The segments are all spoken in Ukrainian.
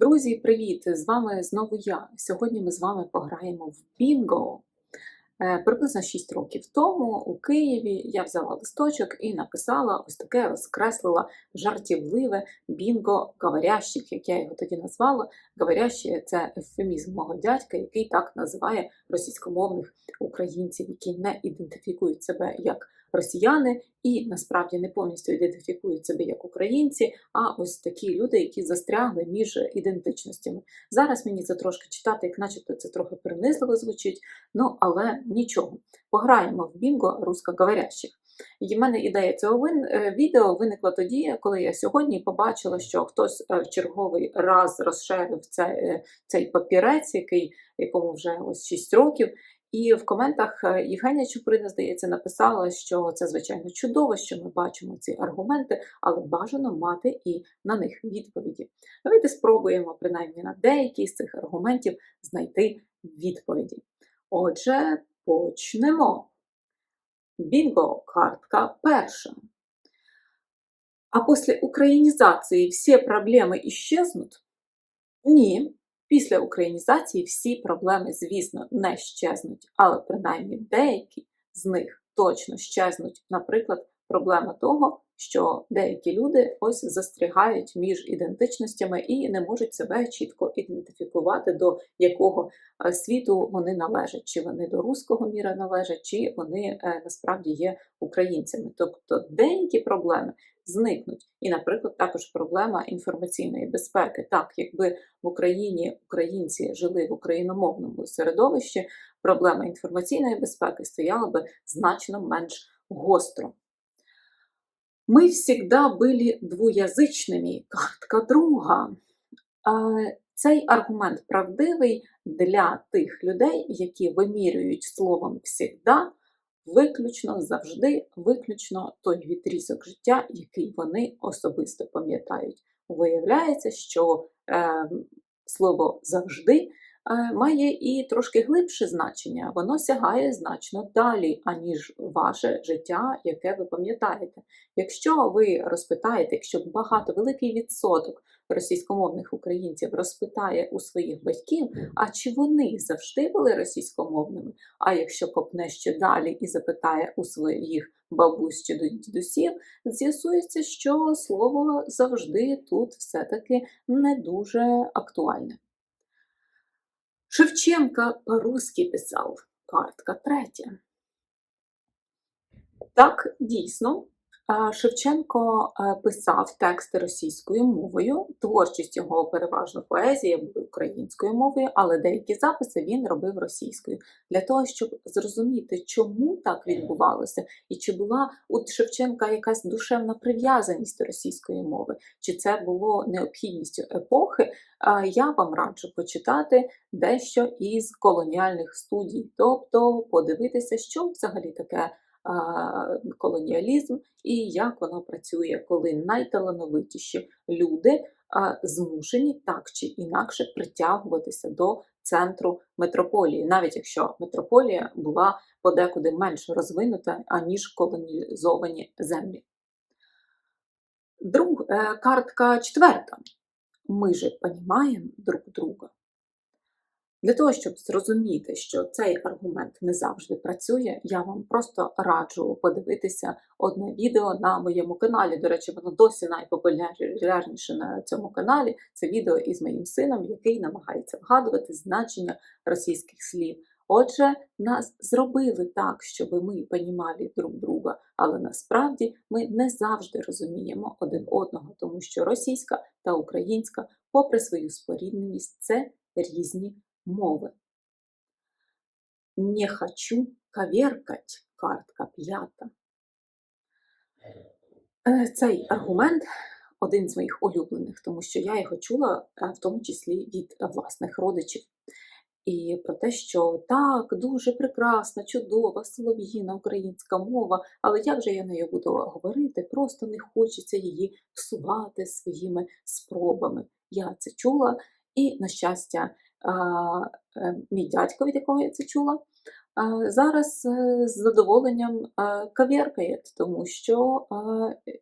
Друзі, привіт! З вами знову я. Сьогодні ми з вами пограємо в Бінго. Е, Приблизно 6 років тому у Києві я взяла листочок і написала ось таке, розкреслила жартівливе бінго говорящих, як я його тоді назвала. Говорящі це ефемізм мого дядька, який так називає російськомовних українців, які не ідентифікують себе як росіяни і насправді не повністю ідентифікують себе як українці, а ось такі люди, які застрягли між ідентичностями. Зараз мені це трошки читати, як начебто це трохи принизливо звучить, ну але нічого. Пограємо в бінго русскоговорящих. І в мене ідея цього е, відео виникла тоді, коли я сьогодні побачила, що хтось е, в черговий раз розширив цей, е, цей папірець, який, якому вже ось 6 років. І в коментах е, Євгенія Чуприна, здається, написала, що це звичайно чудово, що ми бачимо ці аргументи, але бажано мати і на них відповіді. Давайте спробуємо принаймні на деякі з цих аргументів знайти відповіді. Отже, почнемо. Бінго, картка перша. А після українізації всі проблеми іщезнуть? Ні. Після українізації всі проблеми, звісно, не щезнуть, але принаймні деякі з них точно щезнуть. Наприклад, проблема того, що деякі люди ось застрягають між ідентичностями і не можуть себе чітко ідентифікувати, до якого е, світу вони належать, чи вони до руського міра належать, чи вони е, насправді є українцями. Тобто деякі проблеми зникнуть. І, наприклад, також проблема інформаційної безпеки. Так, якби в Україні українці жили в україномовному середовищі, проблема інформаційної безпеки стояла би значно менш гостро. Мы всегда были двуязичними, картка друга. Цей аргумент правдивий для тих людей, які вимірюють словом всегда, виключно завжди, виключно той відрізок життя, який вони особисто пам'ятають. Виявляється, що е, слово завжди має і трошки глибше значення, воно сягає значно далі, аніж ваше життя, яке ви пам'ятаєте. Якщо ви розпитаєте, якщо багато великий відсоток російськомовних українців розпитає у своїх батьків, а чи вони завжди були російськомовними? А якщо копне ще далі і запитає у своїх бабусь чи дідусів, з'ясується, що слово завжди тут все-таки не дуже актуальне. Шевченка по-русски писав, картка третя. Так, дійсно, Шевченко писав тексти російською мовою, творчість його переважно поезія була українською мовою, але деякі записи він робив російською для того, щоб зрозуміти, чому так відбувалося, і чи була у Шевченка якась душевна прив'язаність до російської мови, чи це було необхідністю епохи. Я вам раджу почитати дещо із колоніальних студій, тобто подивитися, що взагалі таке колоніалізм і як воно працює, коли найталановитіші люди змушені так чи інакше притягуватися до центру метрополії, навіть якщо метрополія була подекуди менш розвинута, аніж колонізовані землі. Друг, е, картка четверта. Ми же розуміємо друг друга. Для того, щоб зрозуміти, що цей аргумент не завжди працює, я вам просто раджу подивитися одне відео на моєму каналі. До речі, воно досі найпопулярніше на цьому каналі. Це відео із моїм сином, який намагається вгадувати значення російських слів. Отже, нас зробили так, щоб ми понімали друг друга, але насправді ми не завжди розуміємо один одного, тому що російська та українська, попри свою спорідненість, це різні мови. Не хочу коверкать картка п'ята. Е, цей аргумент один з моїх улюблених, тому що я його чула е, в тому числі від власних родичів. І про те, що так, дуже прекрасна, чудова, солов'їна українська мова, але як же я нею буду говорити, просто не хочеться її псувати своїми спробами. Я це чула, і, на щастя, мій дядько, від якого я це чула, зараз е, з задоволенням кав'яркає, тому що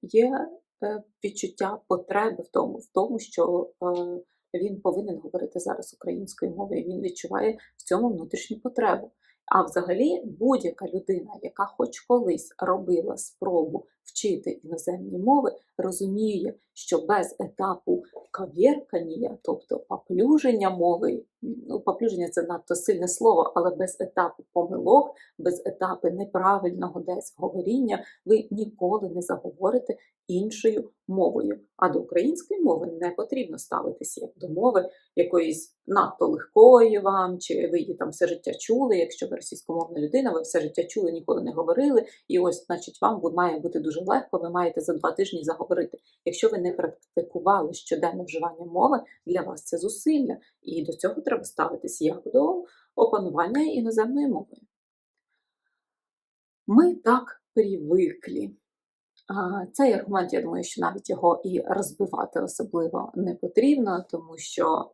є е, відчуття потреби в тому, в тому, що він повинен говорити зараз українською мовою. Він відчуває в цьому внутрішню потребу. А взагалі, будь-яка людина, яка хоч колись робила спробу вчити іноземні мови, розуміє, що без етапу кавєркання, тобто поплюження мови, ну, поплюження це надто сильне слово, але без етапу помилок, без етапу неправильного десь говоріння, ви ніколи не заговорите іншою мовою. А до української мови не потрібно ставитися як до мови якоїсь надто легкої вам, чи ви її там все життя чули. Якщо ви російськомовна людина, ви все життя чули, ніколи не говорили. І ось, значить, вам має бути дуже легко, ви маєте за два тижні заговорити. Якщо ви не практикували щоденне вживання мови, для вас це зусилля. І до цього треба ставитись як до опанування іноземної мови. Ми так привикли. Цей аргумент, я думаю, що навіть його і розбивати особливо не потрібно, тому що,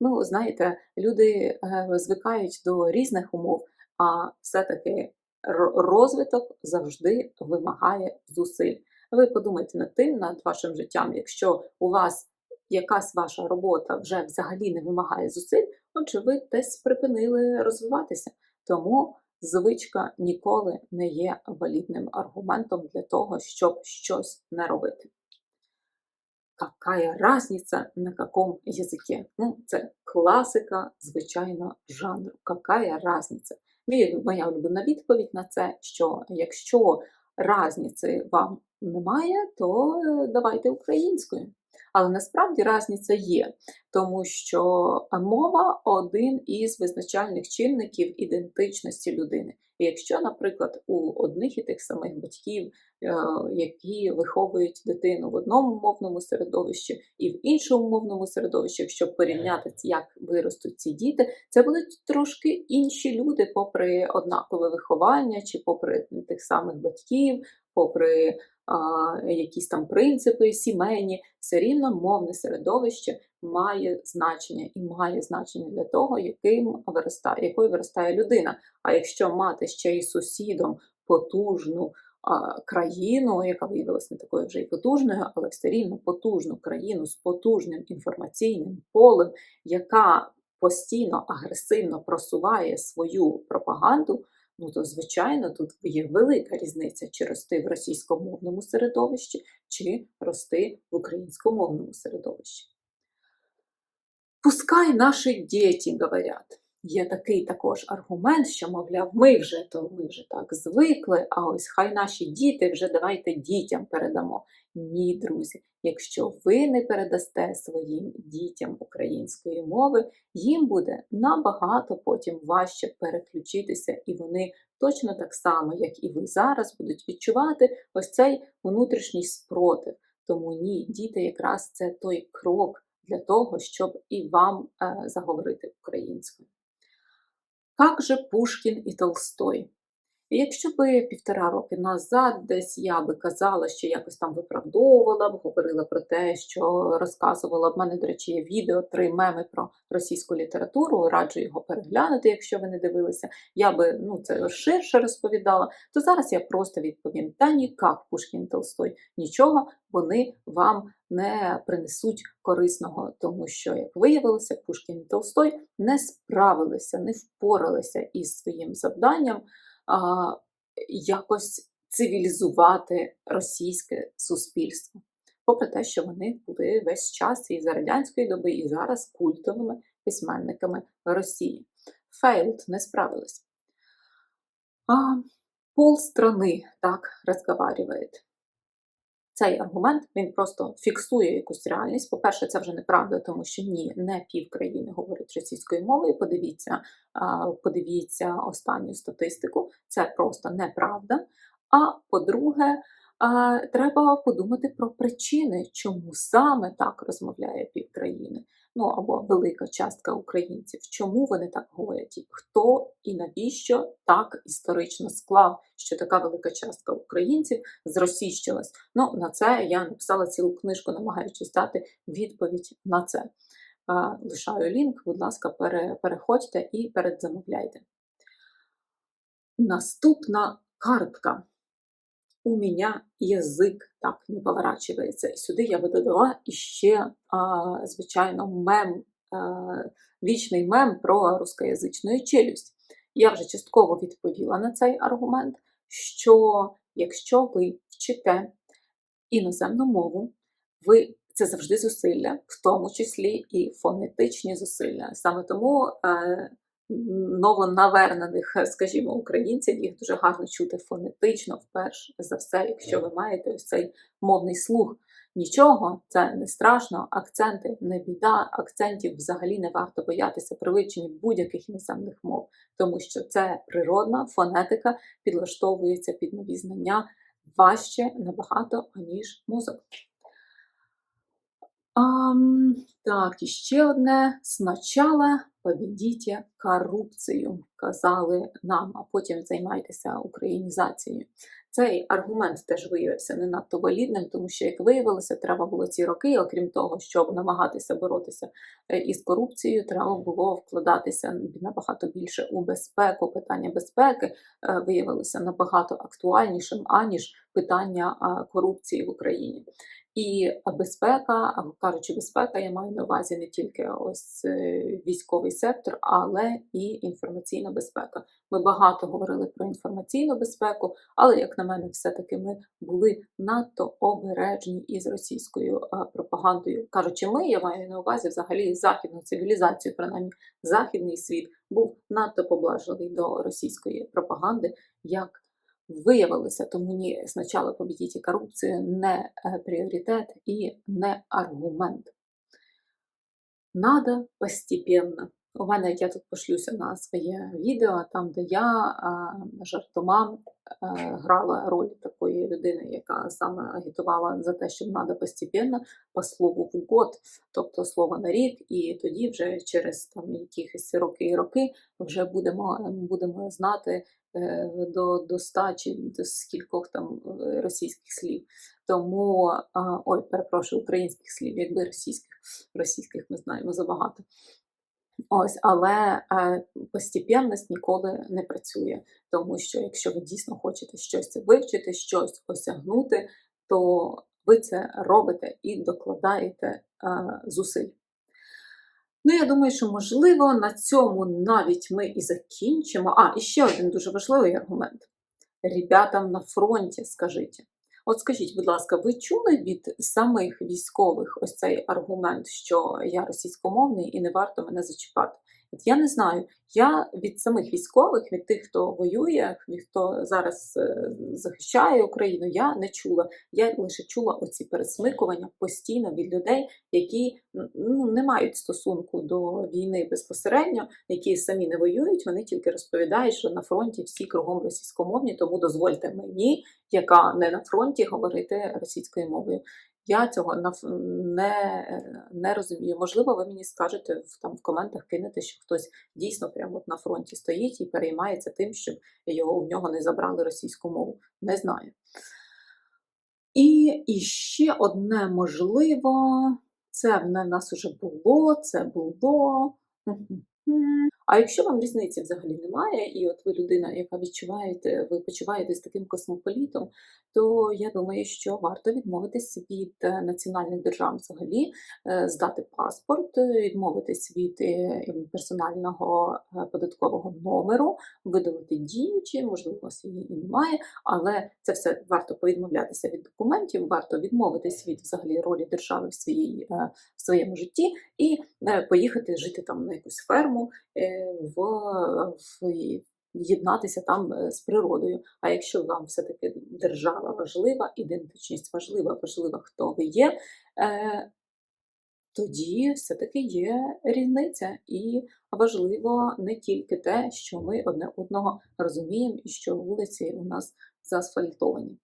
ну, знаєте, люди е, звикають до різних умов, а все-таки розвиток завжди вимагає зусиль. Ви подумайте над тим, над вашим життям, якщо у вас якась ваша робота вже взагалі не вимагає зусиль, отже, ви десь припинили розвиватися. Тому звичка ніколи не є валідним аргументом для того, щоб щось не робити. Какая разница на каком язике? Ну, це класика, звичайно, жанру. Какая разница? Мій- Моя улюблена відповідь на це, що якщо разниці вам немає, то е, давайте українською. Але насправді різниця є, тому що мова один із визначальних чинників ідентичності людини. І якщо, наприклад, у одних і тих самих батьків, е, які виховують дитину в одному мовному середовищі і в іншому мовному середовищі, якщо порівняти, як виростуть ці діти, це будуть трошки інші люди, попри однакове виховання, чи попри тих самих батьків, попри якісь там принципи сімейні, все рівно мовне середовище має значення і має значення для того, яким виростає, якою виростає людина. А якщо мати ще й сусідом потужну країну, яка виявилася не такою вже й потужною, але все рівно потужну країну з потужним інформаційним полем, яка постійно агресивно просуває свою пропаганду, ну то звичайно тут є велика різниця, чи рости в російськомовному середовищі, чи рости в українськомовному середовищі. Пускай наші діти говорять. Є такий також аргумент, що, мовляв, ми вже то ми вже так звикли, а ось хай наші діти вже давайте дітям передамо. Ні, друзі, якщо ви не передасте своїм дітям української мови, їм буде набагато потім важче переключитися, і вони точно так само, як і ви зараз, будуть відчувати ось цей внутрішній спротив. Тому ні, діти якраз це той крок для того, щоб і вам е, заговорити українською. Как же Пушкін і Толстой? І якщо би півтора роки назад десь я би казала, що якось там виправдовувала б, говорила про те, що розказувала в мене, до речі, є відео три меми про російську літературу, раджу його переглянути, якщо ви не дивилися, я би ну, це ширше розповідала, то зараз я просто відповім: та ніяк Пушкін і Толстой, нічого вони вам не принесуть корисного, тому що, як виявилося, Пушкін і Толстой не справилися, не впоралися із своїм завданням а, якось цивілізувати російське суспільство. Попри те, що вони були весь час і за радянської доби, і зараз культовими письменниками Росії. Фейлд не справились. А, пол страны так разговаривает. Цей аргумент він просто фіксує якусь реальність. По-перше, це вже неправда, тому що ні, не пів країни говорить російською мовою. Подивіться, подивіться останню статистику. Це просто неправда. А по-друге, треба подумати про причини, чому саме так розмовляє півкраїни, ну або велика частка українців. Чому вони так говорять? І Хто і навіщо так історично склав, що така велика частка українців зросійщилась? Ну, на це я написала цілу книжку, намагаючись дати відповідь на це. Лишаю лінк, будь ласка, пере- переходьте і передзамовляйте. Наступна картка. У мене язик так не поворачивається. І сюди я би додала іще, звичайно, мем, вічний мем про рускоязичну челюсть. Я вже частково відповіла на цей аргумент, що якщо ви вчите іноземну мову, ви це завжди зусилля, в тому числі і фонетичні зусилля. Саме тому е, новонавернених, скажімо, українців їх дуже гарно чути фонетично, вперше за все, якщо ви маєте ось цей мовний слух. Нічого, це не страшно, акценти не біда, акцентів взагалі не варто боятися при вивченні будь-яких іноземних мов, тому що це природна фонетика підлаштовується під нові знання важче набагато, аніж мозок. Ам, так, і ще одне. Спочатку побідіть корупцію, казали нам, а потім займайтеся українізацією. Цей аргумент теж виявився не надто валідним, тому що, як виявилося, треба було ці роки, окрім того, щоб намагатися боротися е, із корупцією, треба було вкладатися набагато більше у безпеку. Питання безпеки е, виявилося набагато актуальнішим, аніж питання корупції в Україні. І безпека, кажучи, безпека, я маю на увазі не тільки ось е, військовий сектор, але і інформаційна безпека. Ми багато говорили про інформаційну безпеку, але, як на мене, все-таки ми були надто обережні із російською пропагандою. Кажучи, ми я маю на увазі взагалі західну цивілізацію, принаймні західний світ був надто поблажливий до російської пропаганди. як виявилося, тому ні, спочатку побідіть корупцію не е, пріоритет і не аргумент. Надо постепенно. У мене я тут пошлюся на своє відео, там, де я жартома грала роль такої людини, яка саме агітувала за те, що треба постепенно по слову в год, тобто слово на рік, і тоді вже через там якихось роки і роки вже будемо будемо знати е, до до ста чи до скількох там е, російських слів. Тому, ой, перепрошую, українських слів, якби російських, російських ми знаємо забагато. Ось, але е, постепенність ніколи не працює, тому що якщо ви дійсно хочете щось вивчити, щось осягнути, то ви це робите і докладаєте е, зусиль. Ну, я думаю, що можливо на цьому навіть ми і закінчимо. А, і ще один дуже важливий аргумент. Ребятам на фронті, скажіть. От скажіть, будь ласка, ви чули від самих військових ось цей аргумент, що я російськомовний і не варто мене зачіпати? От я не знаю. Я від самих військових, від тих, хто воює, від хто зараз е, захищає Україну, я не чула. Я лише чула оці пересмикування постійно від людей, які ну, не мають стосунку до війни безпосередньо, які самі не воюють. Вони тільки розповідають, що на фронті всі кругом російськомовні, тому дозвольте мені, яка не на фронті, говорити російською мовою. Я цього не не розумію. Можливо, ви мені скажете в там в коментах кинете, що хтось дійсно прямо от на фронті стоїть і переймається тим, щоб його в нього не забрали російську мову. Не знаю. І, і ще одне можливо, це в нас вже було, це було. А якщо вам різниці взагалі немає, і от ви людина, яка відчуваєте, ви почуваєтесь таким космополітом, то я думаю, що варто відмовитись від е, національних держав взагалі, е, здати паспорт, відмовитись від е, персонального податкового номеру, видалити діючі, можливо, у вас її і немає, але це все варто повідмовлятися від документів, варто відмовитись від взагалі ролі держави в своїй в своєму житті і поїхати жити там на якусь ферму в, в єднатися там е, з природою. А якщо вам все-таки держава важлива, ідентичність важлива, важлива, хто ви є, е, тоді все-таки є різниця. І важливо не тільки те, що ми одне одного розуміємо і що вулиці у нас заасфальтовані. Е,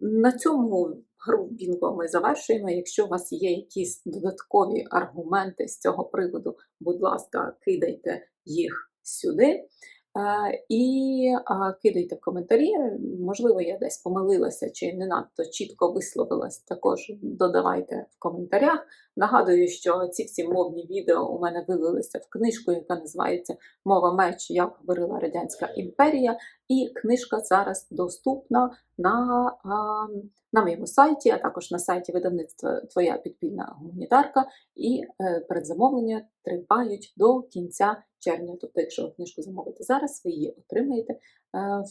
на цьому гру Бінго ми завершуємо. Якщо у вас є якісь додаткові аргументи з цього приводу, будь ласка, кидайте їх сюди. І кидайте в коментарі. Можливо, я десь помилилася чи не надто чітко висловилась, також додавайте в коментарях. Нагадую, що ці всі мовні відео у мене вилилися в книжку, яка називається Мова меч, як говорила Радянська імперія. І книжка зараз доступна на, на моєму сайті, а також на сайті видавництва Твоя підпільна гуманітарка. І е, передзамовлення тривають до кінця червня. Тобто, якщо ви книжку замовите зараз, ви її отримаєте е,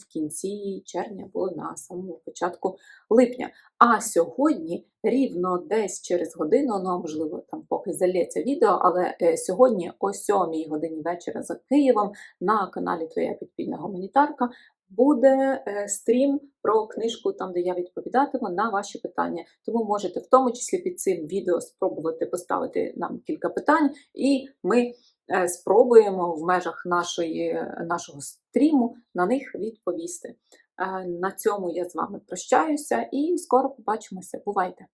в кінці червня або на самому початку липня. А сьогодні, рівно десь через годину, ну а можливо, там поки залється відео, але е, сьогодні о 7 годині вечора за Києвом на каналі Твоя підпільна гуманітарка буде е, стрім про книжку, там де я відповідатиму на ваші питання. Тому можете в тому числі під цим відео спробувати поставити нам кілька питань, і ми е, спробуємо в межах нашої, нашого стріму на них відповісти. На цьому я з вами прощаюся і скоро побачимося. Бувайте!